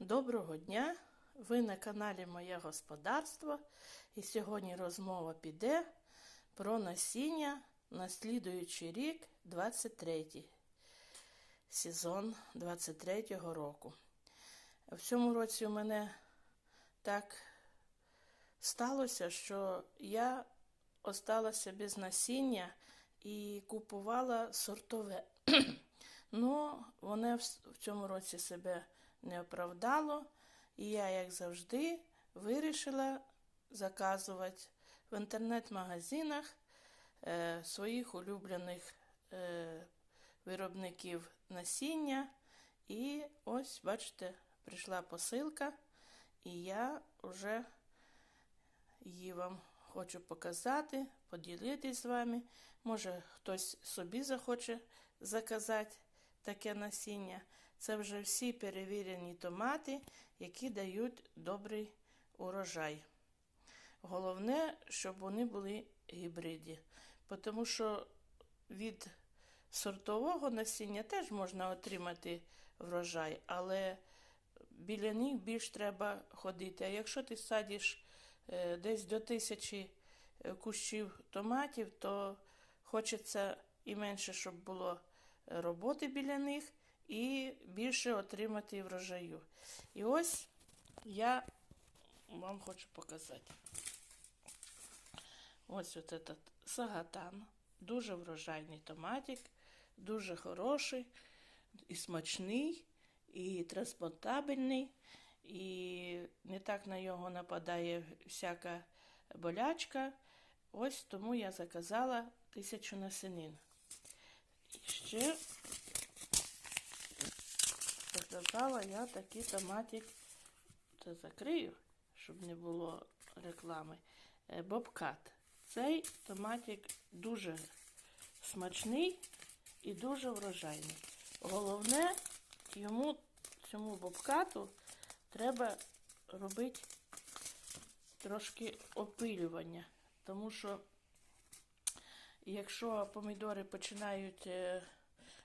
Доброго дня! Ви на каналі Моє Господарство. І сьогодні розмова піде про насіння на рік, 23 сезон 23-го року. В цьому році у мене так сталося, що я осталася без насіння і купувала сортове. Ну, воно в цьому році себе не оправдало, і я, як завжди, вирішила заказувати в інтернет-магазинах е, своїх улюблених е, виробників насіння. І ось, бачите, прийшла посилка, і я вже її вам хочу показати, поділитись з вами. Може, хтось собі захоче заказати таке насіння. Це вже всі перевірені томати, які дають добрий урожай. Головне, щоб вони були гібриді, тому що від сортового насіння теж можна отримати врожай, але біля них більш треба ходити. А якщо ти садиш е, десь до тисячі е, кущів томатів, то хочеться і менше, щоб було роботи біля них, і більше отримати врожаю. І ось я вам хочу показати. Ось от этот сагатан. Дуже врожайний томатик, дуже хороший, і смачний, і транспортабельний, і не так на нього нападає всяка болячка. Ось тому я заказала тисячу насенин. І ще заказала я такий томатик, це закрию, щоб не було реклами. е, Бобкат. Цей томатик дуже смачний і дуже врожайний. Головне, йому цьому бобкату треба робити трошки опилювання, тому що якщо помідори починають е,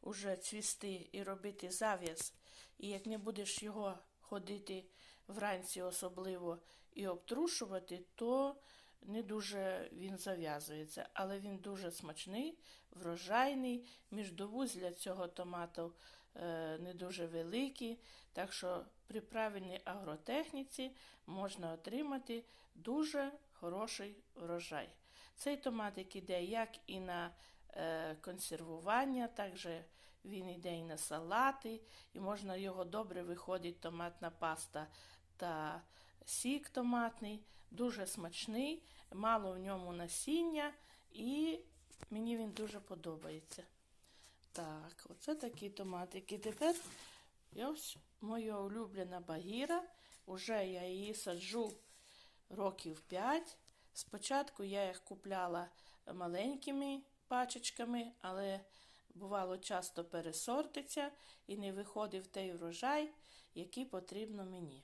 уже цвісти і робити зав'яз, і як не будеш його ходити вранці особливо і обтрушувати, то не дуже він зав'язується. Але він дуже смачний, врожайний, міждовузля цього томату е, не дуже великі. Так що при правильній агротехніці можна отримати дуже хороший врожай. Цей томатик іде як і на е, консервування, також він йде і на салати, і можна його добре виходить томатна паста та сік томатний, дуже смачний, мало в ньому насіння, і мені він дуже подобається. Так, оце такі томатики. Тепер ось моя улюблена багіра. Уже я її саджу років 5. Спочатку я їх купляла маленькими пачечками, але бувало часто пересортиться і не виходив той врожай, який потрібно мені.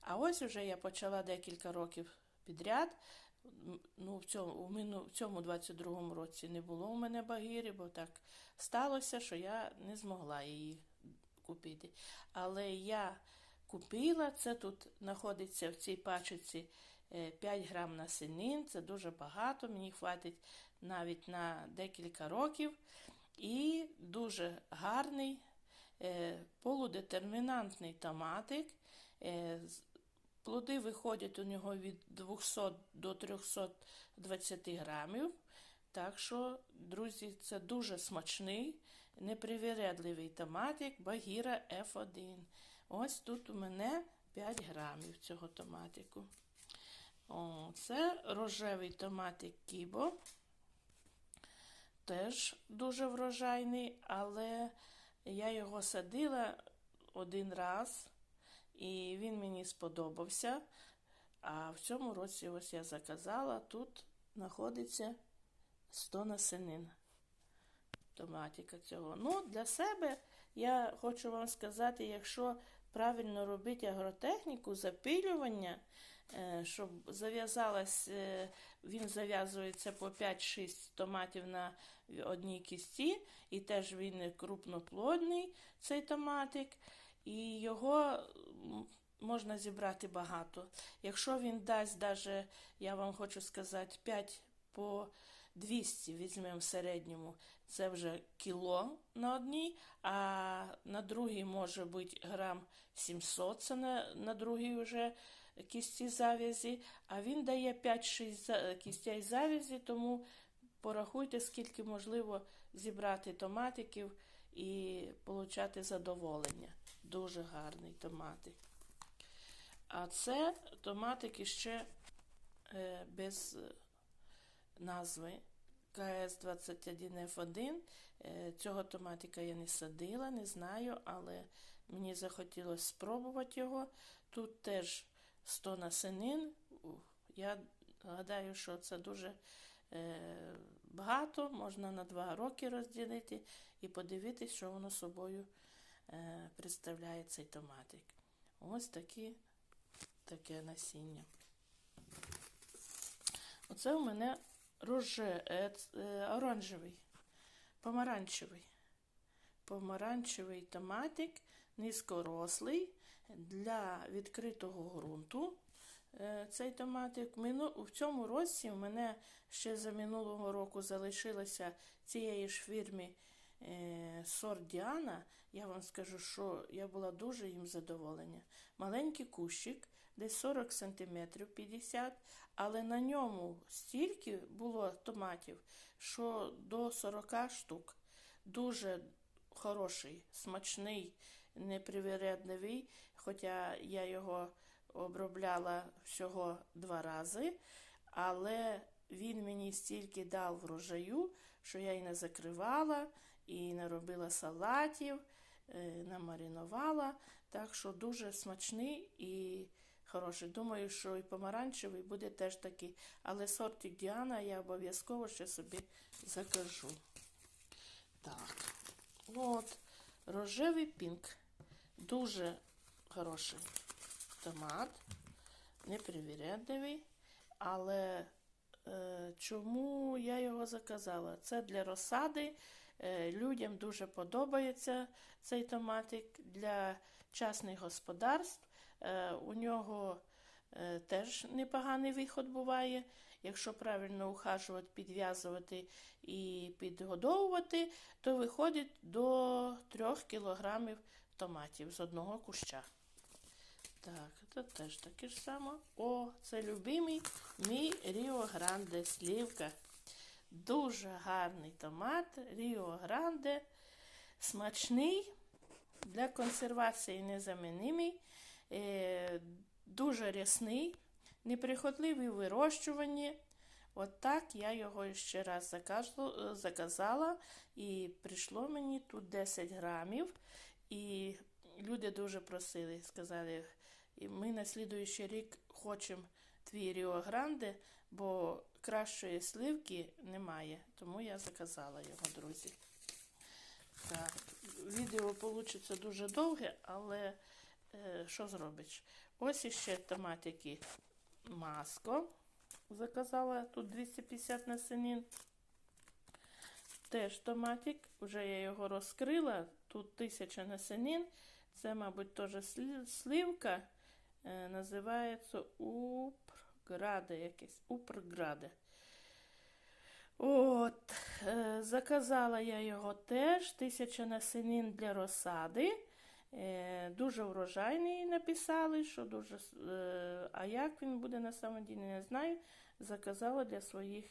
А ось уже я почала декілька років підряд. Ну, в цьому, в цьому 22-му році не було у мене багіри, бо так сталося, що я не змогла її купити. Але я купила, це тут знаходиться в цій пачці 5 грам насенин, це дуже багато, мені хватить навіть на декілька років. І дуже гарний е, полудетермінантний томатик. Е, плоди виходять у нього від 200 до 320 грамів. Так що, друзі, це дуже смачний, непривередливий томатик Багіра F1. Ось тут у мене 5 грамів цього томатику. О, Це рожевий томатик Кібо. Теж дуже врожайний, але я його садила один раз, і він мені сподобався. А в цьому році ось я заказала, тут знаходиться 100 насенин томатика цього. Ну, для себе я хочу вам сказати, якщо правильно робити агротехніку, запилювання, щоб зав'язалась, е, він зав'язується по 5-6 томатів на одній кісті, і теж він крупноплодний, цей томатик, і його можна зібрати багато. Якщо він дасть, даже, я вам хочу сказати, 5 по 200 візьмемо в середньому, це вже кіло на одній, а на другій може бути грам 700, це на, на другій вже кісті завязі, а він дає 5-6 за- кістей завязі, тому порахуйте, скільки можливо зібрати томатиків і отримати задоволення. Дуже гарний томатик. А це томатики ще е, без е, назви КС-21F1. Е, цього томатика я не садила, не знаю, але мені захотілося спробувати його. Тут теж 100 насенин. Я гадаю, що це дуже е, багато, можна на 2 роки розділити і подивитись, що воно собою е, представляє цей томатик. Ось такі, таке насіння. Оце у мене роже, е, е, оранжевий, помаранчевий. Помаранчевий томатик, низькорослий для відкритого ґрунту. Е, Цей томатик в цьому році у мене ще за минулого року залишилося цієї ж фірми е, сорт Діана. Я вам скажу, що я була дуже їм задоволена. Маленький кущик, десь 40 см 50 але на ньому стільки було томатів, що до 40 штук. Дуже хороший, смачний, непривередливий, хоча я його обробляла всього два рази, але він мені стільки дав врожаю, що я і не закривала, і не робила салатів, е, намаринувала. Так що дуже смачний і хороший. Думаю, що і помаранчевий буде теж такий. Але сортик Діана я обов'язково ще собі закажу. Так, от, рожевий пінк. Дуже хороший томат, непривередливий. Але е, чому я його заказала? Це для розсади. Е, людям дуже подобається цей томатик для частних господарств. Е, у нього е, теж непоганий виход буває. Якщо правильно ухажувати, підв'язувати і підгодовувати, то виходить до 3 кілограмів томатів з одного куща. Так, це теж таке ж саме. О, це любимий мій Ріо Гранде слівка. Дуже гарний томат Ріо Гранде. Смачний, для консервації незамінимий, е, дуже рясний, неприхотливий у вирощуванні. От так я його ще раз заказала, і прийшло мені тут 10 грамів. І люди дуже просили, сказали, «І ми на слідуючий рік хочемо твій Ріо Гранде, бо кращої сливки немає. Тому я заказала його, друзі. Так, відео вийде дуже довге, але е, що зробиш? Ось іще томатики маско. Заказала тут 250 насенин. Теж томатик, вже я його розкрила. Тут 1000 насенин. Це, мабуть, теж сливка. Е, називається Упрграде якесь. Упрграде. От, е, заказала я його теж. Тисяча насенин для розсади. Е, дуже врожайний написали, що дуже. А як він буде на самом ділі, не знаю. Заказала для своїх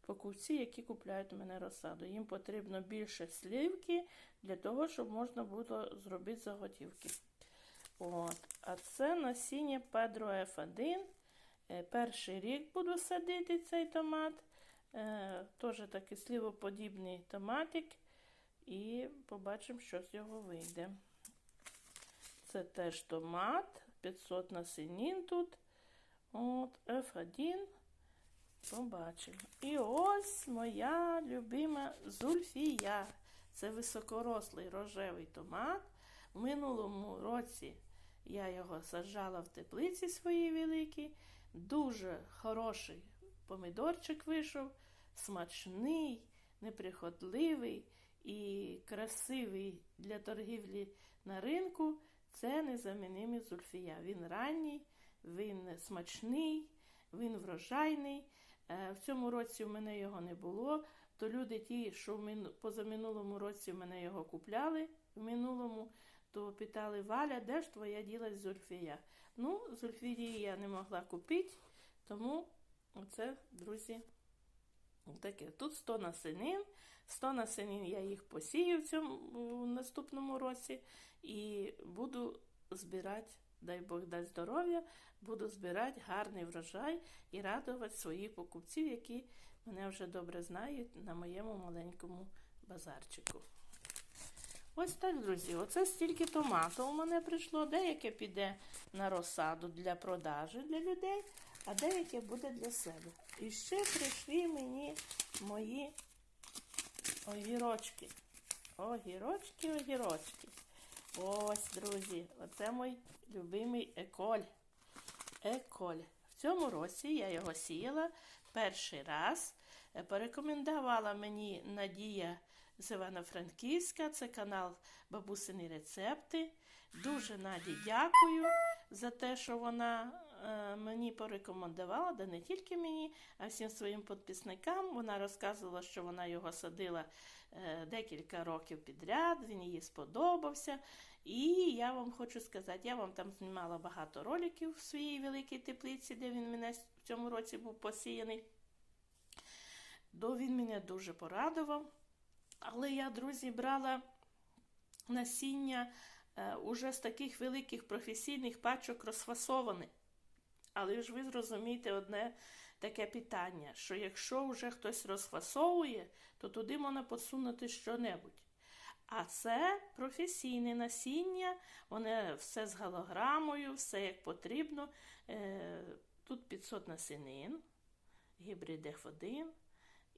покупців, які купляють у мене розсаду. Їм потрібно більше слівки для того, щоб можна було зробити заготівки. От. А це насіння Pedro F1. Е, Перший рік буду садити цей томат. Е, Теж такий слівоподібний томатик. І побачимо, що з його вийде. Це теж томат. 500 насінин тут. От, F1. Побачимо. І ось моя любима зульфія. Це високорослий рожевий томат. В минулому році я його саджала в теплиці своїй великій. Дуже хороший помідорчик вийшов, смачний, неприхотливий і красивий для торгівлі на ринку. Це незамінимий зульфія. Він ранній, він смачний, він врожайний. Е, В цьому році в мене його не було. То люди ті, що в позаминулому році в мене його купляли в минулому, то питали Валя, де ж твоя ділась зульфія? Ну, зульфії я не могла купити, тому оце, друзі, таке. Тут 100 насенин. 100 насенин я їх посію в цьому в наступному році і буду збирати, дай Бог дасть здоров'я, буду збирати гарний врожай і радувати своїх покупців, які мене вже добре знають на моєму маленькому базарчику. Ось так, друзі, оце стільки томату у мене прийшло. Деяке піде на розсаду для продажі для людей, а деяке буде для себе. І ще прийшли мені мої огірочки. Огірочки, огірочки. Ось, друзі, оце мій любимий еколь. Еколь. В цьому році я його сіяла перший раз. Е, Порекомендувала мені Надія з Івано-Франківська. Це канал Бабусині рецепти. Дуже Наді дякую за те, що вона е, мені порекомендувала, да не тільки мені, а всім своїм підписникам. Вона розказувала, що вона його садила е, декілька років підряд, він їй сподобався. І я вам хочу сказати, я вам там знімала багато роликів в своїй великій теплиці, де він мене в цьому році був посіяний. До він мене дуже порадував. Але я, друзі, брала насіння е, уже з таких великих професійних пачок розфасованих. Але ж ви зрозумієте одне таке питання, що якщо вже хтось розфасовує, то туди можна посунути що-небудь. А це професійне насіння, воно все з голограмою, все як потрібно. Е, Тут 500 насінин, гібрид F1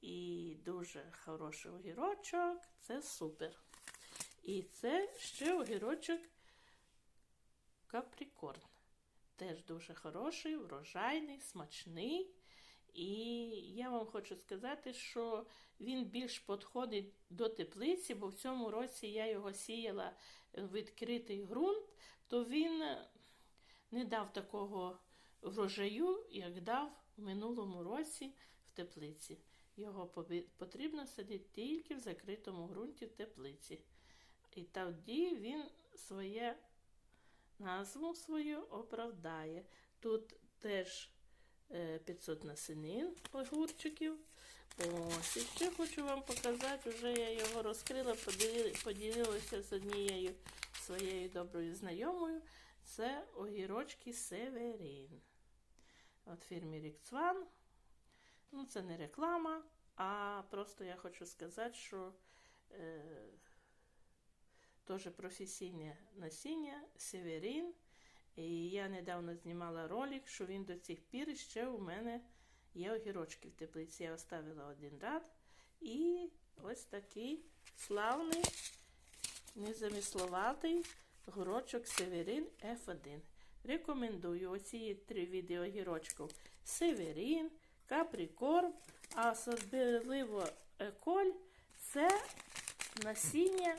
і дуже хороший огірочок. Це супер. І це ще огірочок Каприкорн. Теж дуже хороший, врожайний, смачний. І я вам хочу сказати, що він більш підходить до теплиці, бо в цьому році я його сіяла в відкритий ґрунт, то він не дав такого врожаю, як дав в минулому році в теплиці. Його потрібно садити тільки в закритому ґрунті в теплиці. І тоді він своє назву свою оправдає. Тут теж е, 500 насенин огурчиків. Ось, і ще хочу вам показати, вже я його розкрила, поділилася з однією своєю доброю знайомою. Це огірочки Северин. От фірмі Рікцван. Це не реклама, а просто я хочу сказати, що е, теж професійне насіння Северин. І я недавно знімала ролик, що він до цих пір ще у мене є огірочки в теплиці. Я оставила один ряд. І ось такий славний, незамісловатий горочок Северин F1. Рекомендую оці три види огірочків. Северин, Каприкорм, а особливо еколь це насіння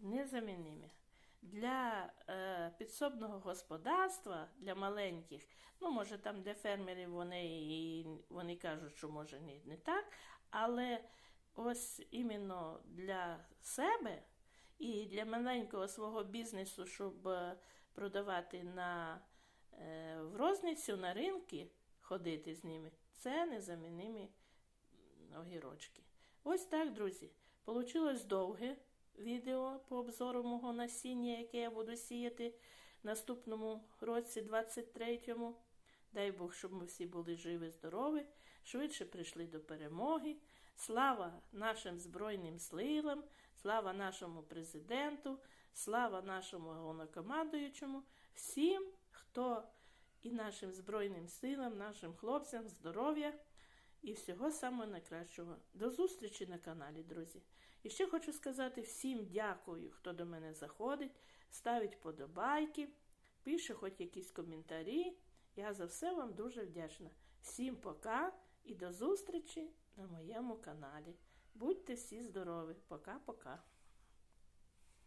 незамінимі. Для е, підсобного господарства, для маленьких, ну, може, там, де фермери, вони, вони кажуть, що може не, не так, але ось іменно для себе і для маленького свого бізнесу, щоб е, продавати на, е, в розницю, на ринки, ходити з ними, це незамінимі огірочки. Ось так, друзі. Получилось довге відео по обзору мого насіння, яке я буду сіяти наступному році, 23-му. Дай Бог, щоб ми всі були живі, здорові, швидше прийшли до перемоги. Слава нашим Збройним силам, слава нашому президенту, слава нашому головнокомандуючому, всім, хто і нашим Збройним силам, нашим хлопцям здоров'я і всього самого найкращого. До зустрічі на каналі, друзі. І ще хочу сказати всім дякую, хто до мене заходить, ставить подобайки, пише хоч якісь коментарі. Я за все вам дуже вдячна. Всім пока і до зустрічі на моєму каналі. Будьте всі здорові. Пока-пока.